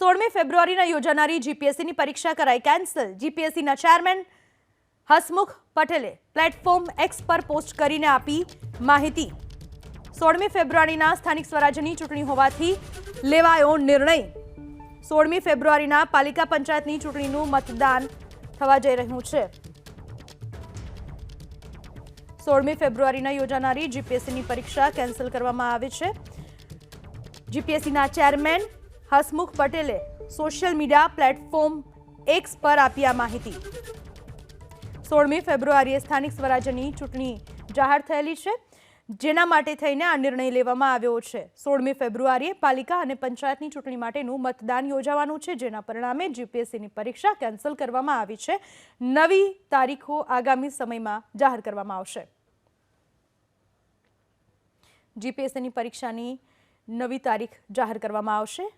સોળમી ફેબ્રુઆરીના યોજાનારી જીપીએસસીની પરીક્ષા કરાઈ. કેન્સલ. જીપીએસસીના ચેરમેન હસમુખ પટેલે પ્લેટફોર્મ એક્સ પર પોસ્ટ કરીને આપી માહિતી. સોળમી ફેબ્રુઆરીના સ્થાનિક સ્વરાજ્યની ચૂંટણી હોવાથી લેવાયો નિર્ણય. સોળમી ફેબ્રુઆરીના પાલિકા પંચાયતની ચૂંટણીનું મતદાન થવા જઈ રહ્યું છે. સોળમી ફેબ્રુઆરીના યોજાનારી જીપીએસસીની પરીક્ષા કેન્સલ કરવામાં આવી છે. જીપીએસસીના ચેરમેન હસમુખ પટેલે સોશિયલ મીડિયા પ્લેટફોર્મ એક્સ પર આપી આ માહિતી. સોળમી ફેબ્રુઆરીએ સ્થાનિક સ્વરાજ્યની ચૂંટણી જાહેર થયેલી છે, જેના માટે થઈને આ નિર્ણય લેવામાં આવ્યો છે. સોળમી ફેબ્રુઆરીએ પાલિકા અને પંચાયતની ચૂંટણી માટેનું મતદાન યોજાવાનું છે, જેના પરિણામે જીપીએસસીની પરીક્ષા કેન્સલ કરવામાં આવી છે. નવી તારીખો આગામી સમયમાં જાહેર કરવામાં આવશે. જીપીએસસીની પરીક્ષાની નવી તારીખ જાહેર કરવામાં આવશે.